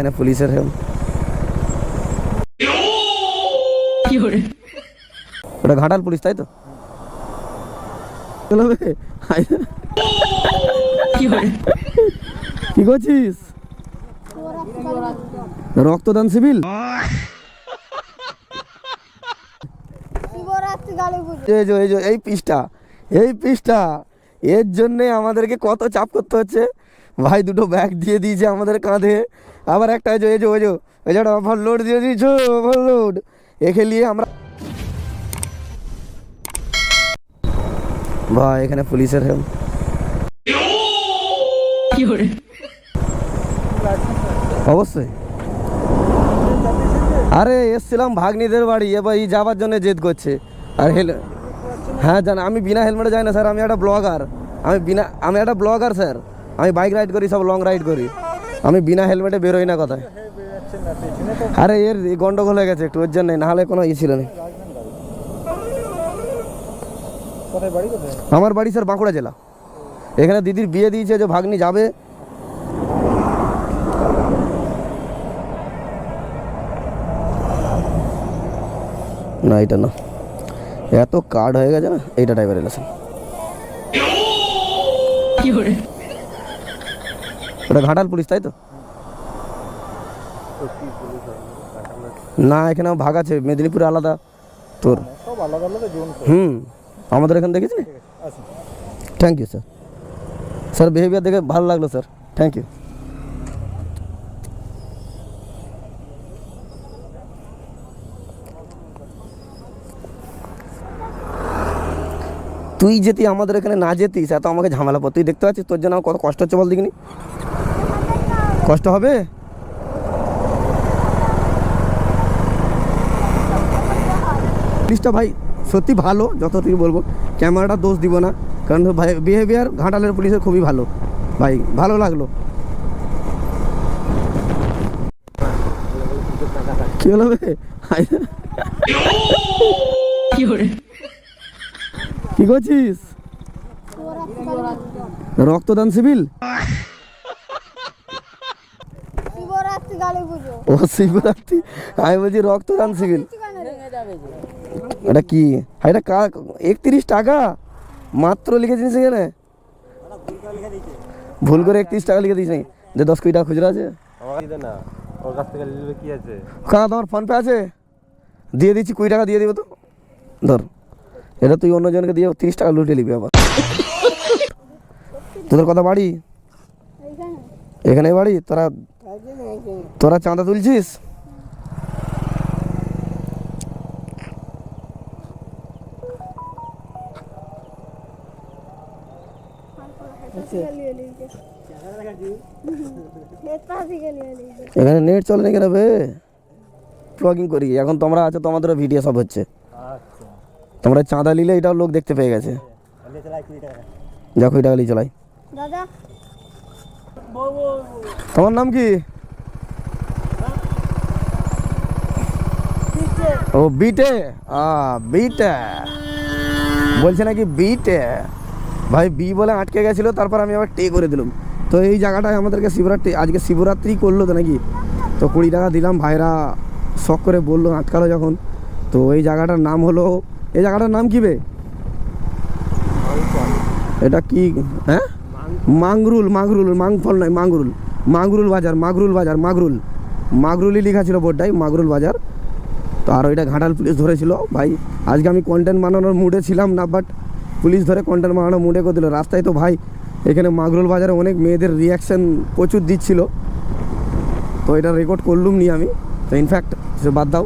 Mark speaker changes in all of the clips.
Speaker 1: এখানে পুলিশের হেম ওটা ঘাটাল পুলিশ তাই তো। কি করছিস? রক্তদান সিভিল এই পিসটা এই পিসটা এর জন্যে আমাদেরকে কত চাপ করতে হচ্ছে? ভাই দুটো ব্যাগ দিয়ে দিয়েছে আমাদের কাঁধে। আবার একটা যে এই যে ওই যে ওই যে ওভারলোড দিয়ে দিয়েছ ওভারলোড একে নিয়ে আমরা ভাই এখানে পুলিশের হেম অবশ্যই। আরে এসছিলাম ভাগ্নিদের বাড়ি এবার এই যাবার জন্য জেদ করছে। আর হেল হ্যাঁ জান আমি বিনা হেলমেটে যাই না স্যার আমি একটা ব্লগার আমি বিনা আমি একটা ব্লগার স্যার। আমি বাইক রাইড করি, সব লং রাইড করি। আমি বিনা হেলমেটে বেরোই না কথায়। আরে এর গন্ডগোল হয়ে গেছে একটু, ওর জন্যই, নাহলে কোনো ই ছিল না। আমার বাড়ি স্যার বাঁকুড়া জেলা। এখানে দিদির বিয়ে দিয়েছে, যে ভাগ্নি যাবে। না, এটা না। এত কার্ড হয়ে গেছে না, এইটা ড্রাইভার রিলেশন ওটা ঘাটাল পুলিশ, তাই তো? না এখানে ভাগ আছে, মেদিনীপুরে আলাদা তোর। হুম, আমাদের এখানে দেখেছি thank you sir sir behaviour দেখে ভালো লাগল স্যার থ্যাংক ইউ তুই যেতি আমাদের এখানে না যেতিস, এত আমাকে ঝামেলা পর তুই দেখতে পাচ্ছিস তোর জন্য আমার কত কষ্ট হচ্ছে বল দেখিনি? কষ্ট হবে? ভাই সত্যি ভালো যত তুই বলব। ক্যামেরাটা দোষ দিব না কারণ ভাই বিহেভিয়ার ঘাটালের পুলিশের খুবই ভালো। ভাই ভালো লাগল। কি হলো? কি করছিস? রক্তদান সিভিল ও শিবরাত্রি আমি বলছি রক্তদান সিভিল এটা কি? হ্যাঁ, এটা কা একত্রিশ টাকা? মাত্র লিখেছিস এখানে? ভুল করে একত্রিশ টাকা লিখে দিস নি যে দশ কুড়ি টাকা খুচরা আছে?
Speaker 2: কি আছে?
Speaker 1: কাকা তোমার ফোন পে আছে? দিয়ে দিচ্ছি কুড়ি টাকা দিয়ে দিব তো। ধর এটা তুই অন্যজনকে দিয়ে তিরিশ টাকা লুটে নিবি আবার। তোদের কথা বাড়ি? এখানে বাড়ি? তোরা তোরা চাঁদা তুলছিস? এখানে নেট চলে না কেন বে? ব্লগিং করি। এখন তোমরা আছো তোমাদের ভিডিও সব হচ্ছে।
Speaker 2: আচ্ছা।
Speaker 1: তোমরা চাঁদা নিলে এটাও লোক দেখতে পেয়ে গেছে। যা কুড়ি টাকা নিয়ে চলাই।
Speaker 3: দাদা
Speaker 1: তোমার নাম কি? ও, বিটে? বিটে। বলছে নাকি বিটে? ভাই, বি বলে আটকে গেছিল, তারপর আমি আবার টে করে দিলাম। তো এই জায়গাটায় আমাদেরকে শিবরাত্রি আজকে শিবরাত্রি করল তো নাকি? তো কুড়ি টাকা দিলাম, ভাইরা শখ করে বলল, আটকালো যখন। তো এই জায়গাটার নাম হলো এই জায়গাটার নাম কি বে? এটা কি হ্যাঁ? মাংরুল মাগরুল মাংফল নয়, মাংরুল। মাগরুল বাজার মাগরুল বাজার মাগরুল মাগরুলই লেখা ছিল বোর্ডটাই মাগরুল বাজার। তো আর ওইটা ঘাটাল পুলিশ ধরেছিল, ভাই। আজকে আমি কন্টেন্ট বানানোর মুডে ছিলাম না বাট পুলিশ ধরে কন্টেন্ট বানানোর মুডে করে দিল। রাস্তায় তো ভাই, এখানে মাগরুল বাজারে অনেক মেয়েদের রিয়াকশন প্রচুর দিচ্ছিল। তো এটা রেকর্ড করলুম নি আমি। তো ইনফ্যাক্ট সে বাদ দাও।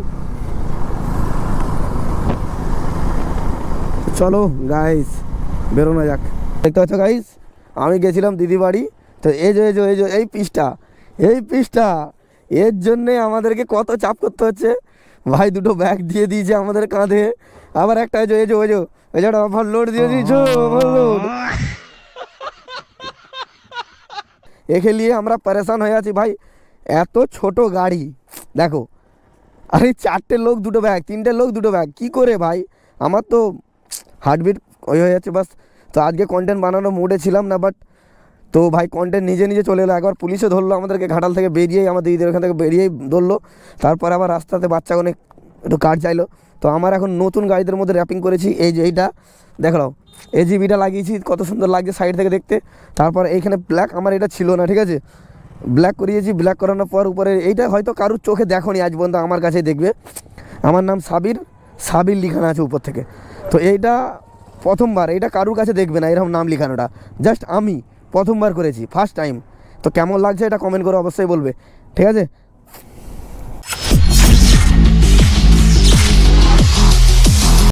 Speaker 1: চলো গাইস বেরোনো যাক। দেখতে পাচ্ছ গাইস আমি গেছিলাম দিদি বাড়ি। তো এই যে এই যে এই যে এই পিসটা এই পিসটা এর জন্যে আমাদেরকে কত চাপ করতে হচ্ছে। ভাই দুটো ব্যাগ দিয়ে দিয়েছে আমাদের কাঁধে। আবার একটা এই যে এই যে ওই যে ওই যে ওভারলোড দিয়ে দিয়েছ ওভারলোড একে নিয়ে আমরা পরেশান হয়ে আছি। ভাই এত ছোট গাড়ি দেখো। আরে চারটে লোক দুটো ব্যাগ তিনটে লোক দুটো ব্যাগ কি করে ভাই? আমার তো হার্টবিট ওই হয়ে যাচ্ছে বাস। তো আজকে কন্টেন্ট বানানো মুডে ছিলাম না বাট তো ভাই কন্টেন্ট নিজে নিজে চলে এলো। একবার পুলিশে ধরলো আমাদেরকে, ঘাটাল থেকে বেরিয়েই আমাদের দিদিদের ওখান থেকে বেরিয়েই ধরলো। তারপর আবার রাস্তাতে বাচ্চা অনেক, একটু কার্ড চাইলো। তো আমার এখন নতুন গাড়িদের মধ্যে র্যাপিং করেছি, এই যে এইটা। দেখলাও এই জিবিটা লাগিয়েছি, কত সুন্দর লাগছে সাইড থেকে দেখতে। তারপর এইখানে ব্ল্যাক আমার এটা ছিল না, ঠিক আছে? ব্ল্যাক করিয়েছি ব্ল্যাক করানোর পর উপরে এইটা হয়তো কারুর চোখে দেখোনি আজ পর্যন্ত, আমার কাছে দেখবে। আমার নাম সাবির সাবির লিখানো আছে উপর থেকে। তো এইটা প্রথমবার, এটা কারুর কাছে দেখবে না, এরকম নাম লিখানোটা। জাস্ট আমি প্রথমবার করেছি ফার্স্ট টাইম তো কেমন লাগছে এটা কমেন্ট করে অবশ্যই বলবে, ঠিক আছে?